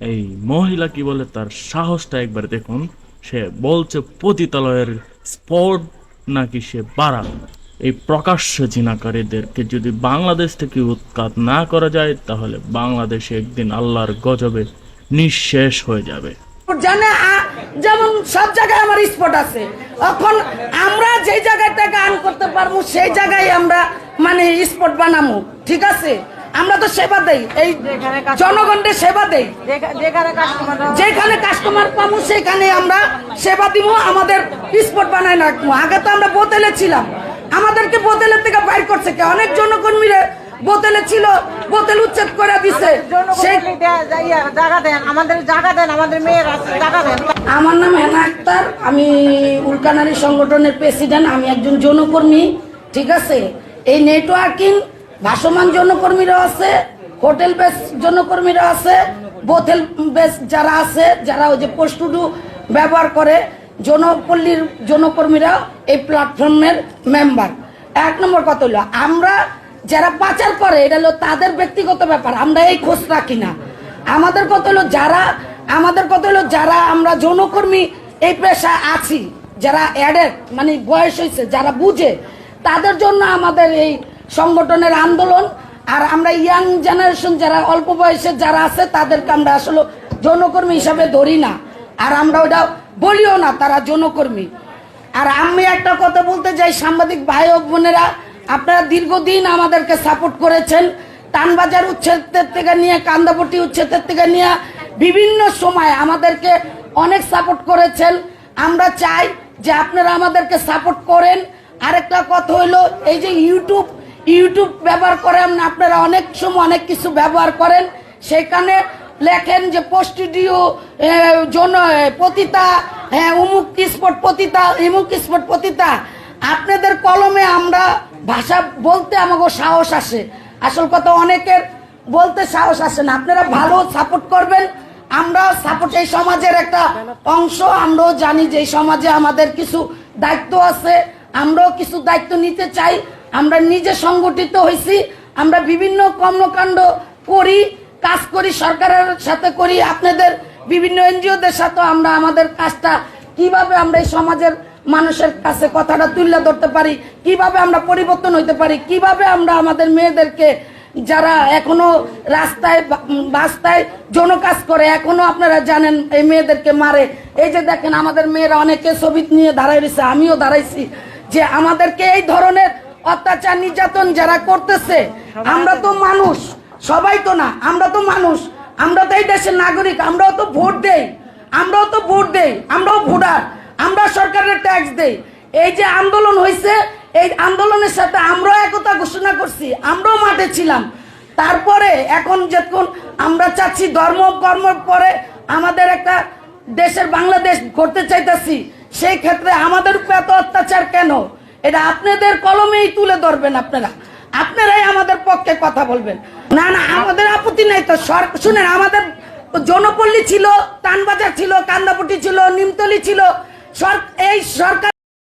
এই মহিলা কি বলে তার সাহসটা একবার দেখুন। সে বলছে পতিতালয়ের স্পট নাকি সে বাড়া এই প্রকাশ্য জিনাকারীদেরকে যদি বাংলাদেশ থেকে উৎখাত না করা যায়, তাহলে বাংলাদেশে একদিন আল্লাহর গজবে নিঃশেষ হয়ে যাবে। জানে যেমন সব জায়গায় আমার স্পট আছে। এখন আমরা যেই জায়গাটা গান করতে পারব, সেই জায়গায় আমরা মানে স্পট বানাবো। ঠিক আছে? আমরা তো সেবা দেই। এই জনগণের সেবা দেই। যেখানে কাস্টমার যেখানে কাস্টমার পাবো সেখানে আমরা সেবা দিব। আমাদের স্পট বানায় রাখব আগে তো আমরা বোতলে ছিলাম। আমাদেরকে বোতলের থেকে বাইর করছে কে? অনেক জনকর্মীরা বোতলে ছিল বোতল উচ্ছেদ করে দিছে। জায়গা দেন। আমাদের জায়গা দেন। আমাদের মেয়ের জায়গা দেন। আমার নাম হেনা আক্তার। আমি উল্কানারী সংগঠনের প্রেসিডেন্ট আমি একজন যৌনকর্মী ঠিক আছে? এই নেটওয়ার্কিং ভাসমান যৌনকর্মীরা আছে, হোটেল বেস জনকর্মীরা আছে, বোথেল বেস যারা আছে, যারা ওই যে পোস্টুডু ব্যবহার করে যৌনপল্লীর যৌনকর্মীরা এই প্ল্যাটফর্মের মেম্বার। এক নম্বর কথা হলো, আমরা যারা পাচার করে, এটা হলো তাদের ব্যক্তিগত ব্যাপার, আমরা এই খোঁজ রাখি না। আমাদের কথা হলো যারা, আমাদের কথা হলো যারা আমরা যৌনকর্মী এই পেশায় আছি, যারা অ্যাডেড মানে বয়স হয়েছে, যারা বুঝে, তাদের জন্য আমাদের এই সংগঠনের আন্দোলন, আর আমরা ইয়াং জেনারেশন যারা, অল্প বয়সের যারা আছে, তাদেরকে আমরা আসলে যৌনকর্মী হিসাবে ধরি না। আর আমরা ওটা বলিও না, তারা যৌনকর্মী আর আমি একটা কথা বলতে চাই, সাংবাদিক ভাই ও বোনেরা, আপনারা দীর্ঘদিন আমাদেরকে সাপোর্ট করেছেন। তানবাজার উচ্ছেদের থেকে নিয়ে কান্দাপট্টি উচ্ছেদের থেকে নিয়ে, বিভিন্ন সময় আমাদেরকে অনেক সাপোর্ট করেছেন। আমরা চাই যে আপনারা আমাদেরকে সাপোর্ট করেন। আরেকটা কথা হলো, এই যে ইউটিউব ইউটিউব ব্যবহার করেন আপনারা অনেক সময় অনেক কিছু ব্যবহার করেন। সেখানে লেখেন যে পোস্টিডিও জন পতিতা হ্যাঁ উমুক স্পট পতিতা, ইমুক স্পট পতিতা। আপনাদের কলমে আমরা ভাষা বলতে আমাকে সাহস আসে। আসল কথা, অনেকের বলতে সাহস আসে না। আপনারা ভালো সাপোর্ট করবেন। আমরা সাপোর্ট, এই সমাজের একটা অংশ। আমরাও জানি যে এই সমাজে আমাদের কিছু দায়িত্ব আছে। আমরাও কিছু দায়িত্ব নিতে চাই। আমরা নিজে সংগঠিত হয়েছি আমরা বিভিন্ন কর্মকাণ্ড করি কাজ করি সরকারের সাথে করি আপনাদের বিভিন্ন এনজিওদের সাথে আমরা আমাদের কাজটা কীভাবে আমরা এই সমাজের মানুষের কাছে কথাটা তুলে ধরতে পারি কীভাবে আমরা পরিবর্তন হইতে পারি কীভাবে আমরা আমাদের মেয়েদেরকে যারা এখনও রাস্তায় বা- উম, বাস্তায় যৌন কাজ করে এখনও আপনারা জানেন এই মেয়েদেরকে মারে। এই যে দেখেন আমাদের মেয়েরা অনেকে ছবি নিয়ে দাঁড়াই রয়েছে আমিও দাঁড়াইছি যে আমাদেরকে এই ধরনের অত্যাচার, নির্যাতন যারা করতেছে, আমরা তো মানুষ, সবাই তো না, আমরা তো মানুষ, আমরা তো এই দেশের নাগরিক, আমরাও তো ভোট দেই, আমরাও তো ভোট দেই, আমরাও ভোটার, আমরা সরকারের ট্যাক্স দেই। এই যে আন্দোলন হয়েছে এই আন্দোলনের সাথে আমরাও একতা ঘোষণা করছি, আমরাও মাঠে ছিলাম। তারপরে এখন যখন আমরা চাচ্ছি ধর্ম, কর্ম পরে আমাদের একটা দেশের বাংলাদেশ করতে চাইতেছি, সেই ক্ষেত্রে আমাদের উপর এত অত্যাচার কেন? এটা আপনাদের কলমেই তুলে ধরবেন আপনারা। আপনারাই আমাদের পক্ষে কথা বলবেন। না না, আমাদের আপত্তি নাই তো। শুনেন, আমাদের জনপল্লী ছিল, তানবাজার ছিল, কান্দাপুটি ছিল, নিমতলি ছিল। এই সরকার